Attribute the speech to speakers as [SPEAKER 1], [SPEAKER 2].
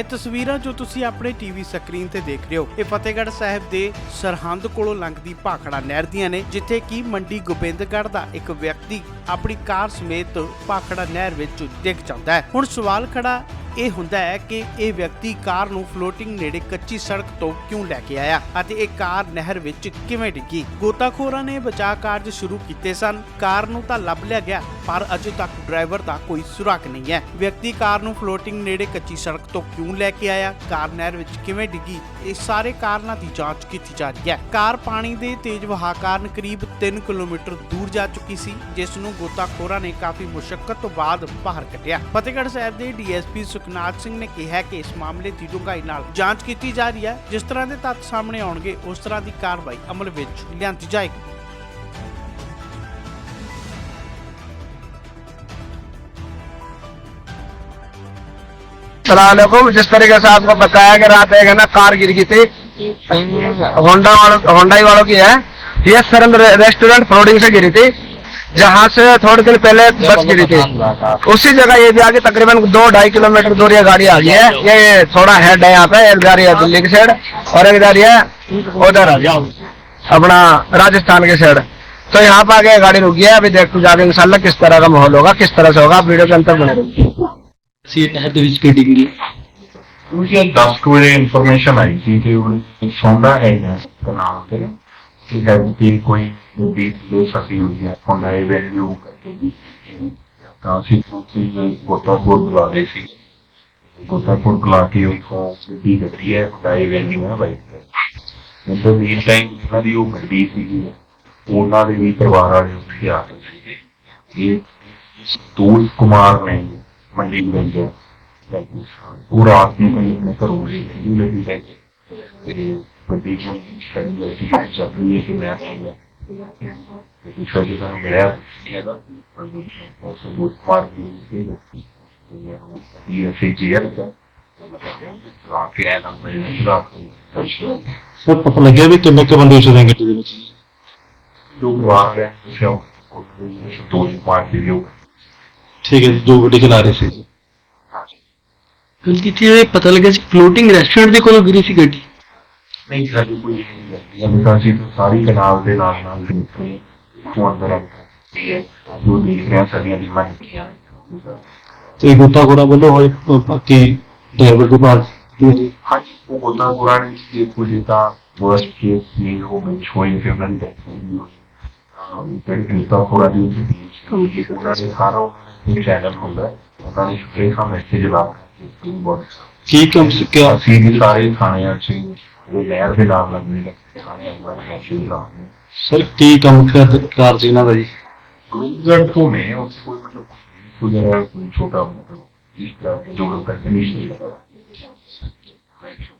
[SPEAKER 1] ਇਹ ਤਸਵੀਰਾਂ ਜੋ ਤੁਸੀਂ ਆਪਣੇ ਟੀਵੀ ਸਕਰੀਨ ਤੇ ਦੇਖ ਰਹੇ ਹੋ, ਇਹ ਫਤਿਹਗੜ੍ਹ ਸਾਹਿਬ ਦੇ ਸਰਹੰਦ ਕੋਲੋਂ ਲੰਘਦੀ ਭਾਖੜਾ ਨਹਿਰ ਦੀਆਂ ਨੇ, ਜਿੱਥੇ ਕਿ ਮੰਡੀ ਗੋਬਿੰਦਗੜ੍ਹ ਦਾ ਇੱਕ ਵਿਅਕਤੀ ਆਪਣੀ ਕਾਰ ਸਮੇਤ ਭਾਖੜਾ ਨਹਿਰ ਵਿੱਚ ਡਿੱਗ ਜਾਂਦਾ ਹੈ। ਹੁਣ ਸਵਾਲ ਖੜਾ ਇਹ ਹੁੰਦਾ ਹੈ ਕਿ ਇਹ ਵਿਅਕਤੀ ਕਾਰ ਨੂੰ ਫਲੋਟਿੰਗ ਨੇੜੇ ਕੱਚੀ ਸੜਕ ਤੋਂ ਕਿਉਂ ਲੈ ਕੇ ਆਇਆ ਅਤੇ ਇਹ ਕਾਰ ਨਹਿਰ ਵਿੱਚ ਕਿਵੇਂ ਡਿੱਗੀ? ਗੋਤਾਖੋਰਾਂ ਨੇ ਬਚਾਅ ਕਾਰਜ ਸ਼ੁਰੂ ਕੀਤੇ ਸਨ। ਕਾਰ ਨੂੰ ਤਾਂ ਲੱਭ ਲਿਆ ਗਿਆ, ਪਰ ਅਜੇ ਤੱਕ ਡਰਾਈਵਰ ਦਾ ਕੋਈ ਸੁਰਾਗ ਨਹੀਂ ਹੈ। ਵਿਅਕਤੀ ਕਾਰ ਨੂੰ ਫਲੋਟਿੰਗ ਨੇੜੇ ਕੱਚੀ ਸੜਕ ਤੋਂ ਕਿਉਂ ਲੈ ਕੇ ਆਇਆ? ਕਾਰ ਨਹਿਰ ਵਿੱਚ ਕਿਵੇਂ ਡਿੱਗੀ? ਇਹ ਸਾਰੇ ਕਾਰਨਾਂ ਦੀ ਜਾਂਚ ਕੀਤੀ ਜਾ ਰਹੀ ਹੈ। ਕਾਰ ਪਾਣੀ ਦੇ ਤੇਜ਼ ਵਹਾਅ ਕਾਰਨ ਕਰੀਬ 3 ਕਿਲੋਮੀਟਰ ਦੂਰ ਜਾ ਚੁੱਕੀ ਸੀ ਜਿਸ ਨੂੰ ਗੋਤਾਖੋਰਾਂ ਨੇ ਕਾਫੀ ਮੁਸ਼ਕਲ ਤੋਂ ਬਾਅਦ ਬਾਹਰ ਕੱਢਿਆ ਫਤਿਹਗੜ੍ਹ ਸਾਹਿਬ ਦੇ ਡੀਐਸਪੀ ਸੁਖਨਾਥ ਸਿੰਘ ਨੇ ਕਿਹਾ ਕਿ ਇਸ ਮਾਮਲੇ ਦੀ ਡੂੰਘਾਈ ਨਾਲ ਜਾਂਚ ਕੀਤੀ ਜਾ ਰਹੀ ਹੈ ਜਿਸ ਤਰ੍ਹਾਂ ਦੇ ਤੱਥ ਸਾਹਮਣੇ ਆਉਣਗੇ ਉਸ ਤਰ੍ਹਾਂ ਦੀ ਕਾਰਵਾਈ ਅਮਲ ਵਿੱਚ ਲਿਆਂਦੀ ਜਾਏਗੀ
[SPEAKER 2] सलामकुम जिस तरीके से आपको बताया कि रात एक है ना कार गिर गई थी होंडा वालों होंडाई वालों की है ये सरल रेस्टोरेंट फ्लोडिंग से गिरी थी जहाँ से थोड़ी देर पहले बस गिरी थी। उसी जगह ये भी आगे तकरीबन दो ढाई किलोमीटर दूर ये गाड़ी आ गई है। ये थोड़ा हेड है यहाँ पे एक गाड़ी है दिल्ली की साइड और एक गाड़ी है उधर अपना राजस्थान की साइड तो यहाँ पे आगे गाड़ी रुकी है अभी देखते जाके इंशाला किस तरह का माहौल होगा किस तरह से होगा आप वीडियो के अंतर बने
[SPEAKER 3] सीट दस इन्फॉर्मेशन आई थी कि सोना है तो नाम पे। ਇਹ ਹੈ ਕਿ ਕੋਈ ਵੀ ਲੋ ਸਕੀ ਹੋਈ ਹੈ। ਫੋਨ ਆਈ ਵੈਲਿਊ ਕਰਕੇ ਵੀ ਤਾਂ ਅਸੀਂ ਤੁਸੀਂ ਗੋਤਾਖੋਰ ਬੁਲਾ ਰਹੇ ਸੀ। ਗੋਤਾਖੋਰ ਬੁਲਾ ਕੇ ਉਹ ਤੋਂ ਗੱਡੀ ਗੱਡੀ ਹੈ ਆਈ ਵੈਲਿਊ ਹੈ ਬਾਈ ਮਤਲਬ ਇਹ ਟਾਈਮ ਉਹਨਾਂ ਦੀ ਉਹ ਗੱਡੀ ਸੀ ਉਹਨਾਂ ਦੇ ਵੀ ਪਰਿਵਾਰ ਵਾਲੇ ਉੱਥੇ ਆ ਗਏ ਸੀ ਇਹ ਸਤੂਲ ਕੁਮਾਰ ਨੇ ਮੰਡੀ ਵਿੱਚ ਉਹ ਰਾਤ ਨੂੰ ਕਈ ਘਰੋਂ ਸੀ ਲੱਗੀ ਲੱਗੀ ਤੇ ਕਿ ਮੈਂ ਆਇਆ ਤੇ ਸ਼ੈਲੀ ਦਾ ਮੇਰਾ ਇਹਦਾ ਉਸ ਨੂੰ ਮਾਰ ਕੇ ਇਹ ਇਹ ਸੀ ਜੀ ਹੈ ਆ ਕੇ ਆਇਆ
[SPEAKER 4] ਸਰ ਪਤਾ ਲੱਗਿਆ ਵੀ ਕਿੰਨੇ ਕੁ ਬੰਦੇ ਉਸੇ ਗੱਡੀ ਦੇ ਵਿੱਚ
[SPEAKER 3] ਦੋ ਵਾਰ ਹੈ ਸ਼ੋ ਦੋ ਮਾਰ ਕੇ ਲਿਓ
[SPEAKER 4] ਠੀਕ ਹੈ ਜੀ, ਦੋ ਗੱਡੀ ਚਲਾ ਰਹੇ ਸੀ। ਜੀ
[SPEAKER 5] ਗਲਤੀ ਤੇ ਪਤਾ ਲੱਗਿਆ ਸੀ ਫਲੋਟਿੰਗ ਰੈਸਟੋਰੈਂਟ ਦੇ ਕੋਲੋਂ ਗਿਰੀ ਸੀ ਗੱਡੀ।
[SPEAKER 3] ਨਹੀਂ ਸਾਡੀ ਕੋਈ ਨਹੀਂ ਹੈ ਅਮਿਤਾ ਜੀ ਤੋਂ ਸਾਰੀ ਕਨਾਲ ਦੇ ਨਾਲ ਨਾਲ ਲਿਖੇ ਤੋਂ ਅੰਦਰ ਹੈ ਜੋ ਦੇਖ ਰਿਹਾ ਸਾਡੀਆਂ ਦੀ ਮਨ
[SPEAKER 4] ਤੇ ਗੋਤਾਖੋਰਾਂ ਵੱਲੋਂ ਹੋਏ ਬਾਕੀ ਡਰਾਈਵਰ ਦੇ ਬਾਅਦ ਜੀ
[SPEAKER 3] ਹਾਂਜੀ ਉਹ ਗੋਤਾ ਪੁਰਾਣੇ ਜੇ ਕੁਝ ਤਾਂ ਵਰਸਟ ਕੇਸ ਨਹੀਂ ਹੋ ਗਈ ਛੋਈ ਫਿਰ ਉਹਨਾਂ ਦੀ ਤੇ ਗੋਤਾ ਪੁਰਾ ਦੀ ਕਿ ਉਹਨਾਂ ਦੇ ਸਾਰਾ ਇੱਕ ਚੈਨਲ ਹੁੰਦਾ। ਹੈ। ਉਹਨਾਂ ਨੇ ਸਪਰੇ ਦਾ ਮੈਸੇਜ ਲਾ ਟੂ ਬੋਟਸ
[SPEAKER 4] ਕੀ ਕੰਮ ਕਿਆ
[SPEAKER 3] ਅਸੀਂ ਵੀ ਸਾਰੇ ਥਾਣਿਆਂ 'ਚ ਉਹ ਨਹਿਰ ਦੇ ਨਾਲ ਲੱਗਦੇ ਨੇ ਥਾਣਿਆਂ ਵਾਲੇ ਮੈਸ਼ੀਨ ਲਾਉਂਦੇ
[SPEAKER 4] ਸਰ ਕੀ ਕੰਮ ਕਰ- ਕਾਰਜ ਇਹਨਾਂ ਦਾ ਜੀ?
[SPEAKER 3] ਗੁਰੂਗੜ ਤੋਂ ਨੇ ਉਸ ਕੋਈ ਮਤਲਬ ਕੋਈ ਜਿਹੜਾ ਕੋਈ ਛੋਟਾ ਮਤਲਬ ਇਸ ਤਰ੍ਹਾਂ ਜੋ ਲੋਕਾਂ ਦੇ ਨਿਸ਼ਚਿਤ